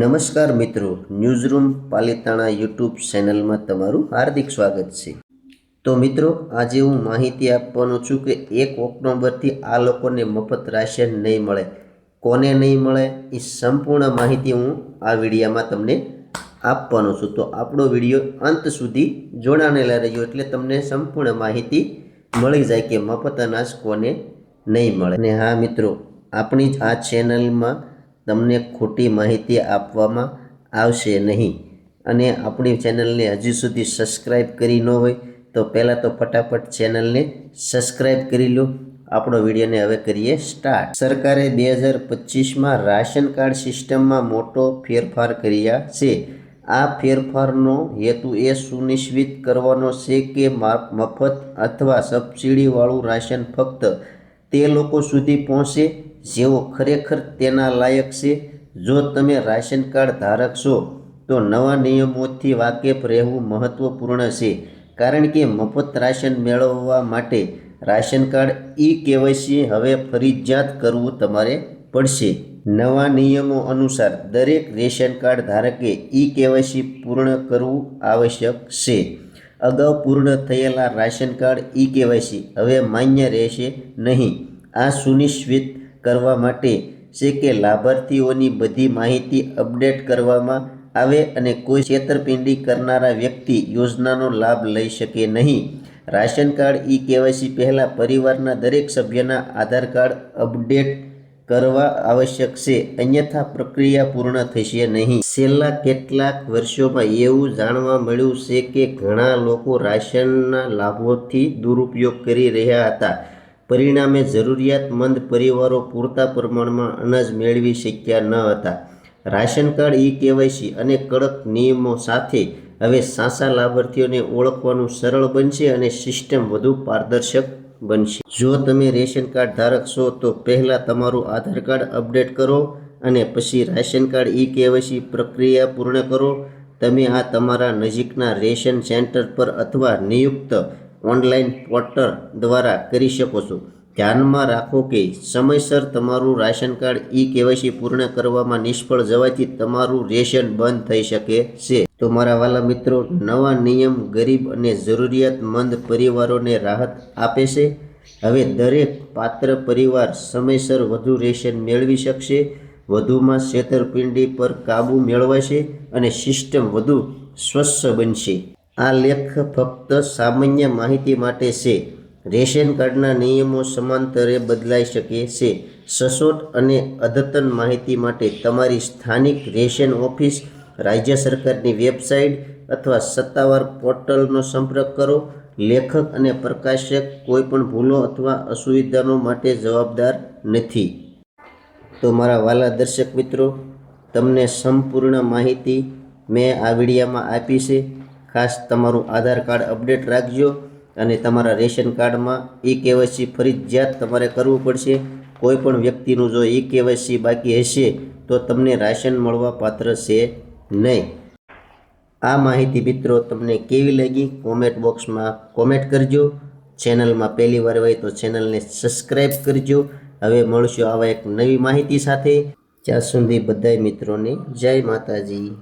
નમસ્કાર મિત્રો newsroom Palitana YouTube ચેનલમાં તમારું હાર્દિક સ્વાગત છે. તો મિત્રો, આજે હું માહિતી આપવાનો છું કે એક ઓક્ટોબરથી આ લોકોને મફત રાશન નહીં મળે. કોને નહીં મળે, એ સંપૂર્ણ માહિતી હું આ વિડીયામાં તમને આપવાનો છું. તો આપણો વીડિયો અંત સુધી જોડાણેલા રહ્યો એટલે તમને સંપૂર્ણ માહિતી મળી જાય કે મફત અનાજ કોને નહીં મળે. અને હા મિત્રો, આપણી આ ચેનલમાં તમને ખોટી માહિતી આપવામાં આવશે નહીં. અને આપણી ચેનલને હજી સુધી સબસ્ક્રાઈબ કરી ન હોય, તો પહેલાં તો ફટાફટ ચેનલને સબસ્ક્રાઈબ કરી લો. આપણો વિડીયોને હવે કરીએ સ્ટાર્ટ. સરકારે બે હજાર પચીસમાં રાશન કાર્ડ સિસ્ટમમાં મોટો ફેરફાર કર્યા છે. આ ફેરફારનો હેતુ એ સુનિશ્ચિત કરવાનો છે કે મફત અથવા સબસિડીવાળું રાશન ફક્ત તે લોકો સુધી પહોંચે જેઓ ખરેખર તેના લાયક છે. જો તમે રાશન કાર્ડ ધારક છો, તો નવા નિયમોથી વાકેફ રહેવું મહત્વપૂર્ણ છે. કારણ કે મફત રાશન મેળવવા માટે રાશન કાર્ડ ઈ કેવાયસી હવે ફરજિયાત કરવું તમારે પડશે. નવા નિયમો અનુસાર દરેક રેશન કાર્ડ ધારકે ઈ કેવાયસી પૂર્ણ કરવું આવશ્યક છે. અગાઉ પૂર્ણ થયેલા રાશન કાર્ડ ઈ કેવાયસી હવે માન્ય રહેશે નહીં. આ સુનિશ્ચિત કરવા માટે છે કે લાભાર્થીઓની બધી માહિતી અપડેટ કરવામાં આવે અને કોઈ છેતરપિંડી કરનારા વ્યક્તિ યોજનાનો લાભ લઈ શકે નહીં. રાશન કાર્ડ ઈ કેવાયસી પહેલાં પરિવારના દરેક સભ્યના આધાર કાર્ડ અપડેટ કરવા આવશ્યક છે. અન્યથા પ્રક્રિયા પૂર્ણ થશે નહીં. છેલ્લા કેટલાક વર્ષોમાં એવું જાણવા મળ્યું છે કે ઘણા લોકો રાશનના લાભોથી દુરુપયોગ કરી રહ્યા હતા. પરિણામે જરૂરિયાતમંદ પરિવારો પૂરતા પ્રમાણમાં અનાજ મેળવી શક્યા ન હતા. રાશન કાર્ડ ઈ કેવાયસી અને કડક નિયમો સાથે હવે સાસા લાભાર્થીઓને ઓળખવાનું સરળ બનશે અને સિસ્ટમ વધુ પારદર્શક બનશે. જો તમે રેશન કાર્ડ ધારક છો, તો પહેલાં તમારું આધાર કાર્ડ અપડેટ કરો અને પછી રાશન કાર્ડ ઈ કેવાયસી પ્રક્રિયા પૂર્ણ કરો. તમે આ તમારા નજીકના રેશન સેન્ટર પર અથવા નિયુક્ત ઓનલાઈન પોર્ટલ દ્વારા કરી શકો છો. ધ્યાનમાં રાખો કે સમયસર તમારું રાશન કાર્ડ ઈ કેવાયસી પૂર્ણ કરવામાં નિષ્ફળ જવાથી તમારું રેશન બંધ થઈ શકે છે. તો મારા વાલા મિત્રો, નવા નિયમ ગરીબ અને જરૂરિયાતમંદ પરિવારોને રાહત આપે છે. હવે દરેક પાત્ર પરિવાર સમયસર વધુ રેશન મેળવી શકશે, વધુમાં છેતરપિંડી પર કાબૂ મેળવાશે અને સિસ્ટમ વધુ સ્વચ્છ બનશે. આ લેખ ફક્ત સામાન્ય માહિતી માટે છે. રેશન કાર્ડના નિયમો સમાંતરે બદલાઈ શકે છે. સચોટ અને અદ્યતન માહિતી માટે તમારી સ્થાનિક રેશન ઓફિસ, રાજ્ય સરકારની વેબસાઇટ અથવા સત્તાવાર પોર્ટલનો સંપર્ક કરો. લેખક અને પ્રકાશક કોઈપણ ભૂલો અથવા અસુવિધાનો માટે જવાબદાર નથી. તો મારા વાલા દર્શક મિત્રો, તમને સંપૂર્ણ માહિતી મેં આ વિડીયામાં આપી છે. ખાસ તમારું આધાર કાર્ડ અપડેટ રાખજો અને તમારા રેશન કાર્ડમાં ઈ કેવાયસી ફરજિયાત તમારે કરવું પડશે. કોઈ પણ વ્યક્તિનું જો ઈ કેવાયસી બાકી હશે, તો તમને રાશન મળવા પાત્ર છે નહીં. આ માહિતી મિત્રો તમને કેવી લાગી? કોમેન્ટ બોક્સમાં કોમેન્ટ કરજો. ચેનલમાં પહેલી વાર હોય તો ચેનલને સબસ્ક્રાઈબ કરજો. હવે મળશું આવા એક નવી માહિતી સાથે. ત્યાં સુધી બધાય મિત્રોને જય માતાજી.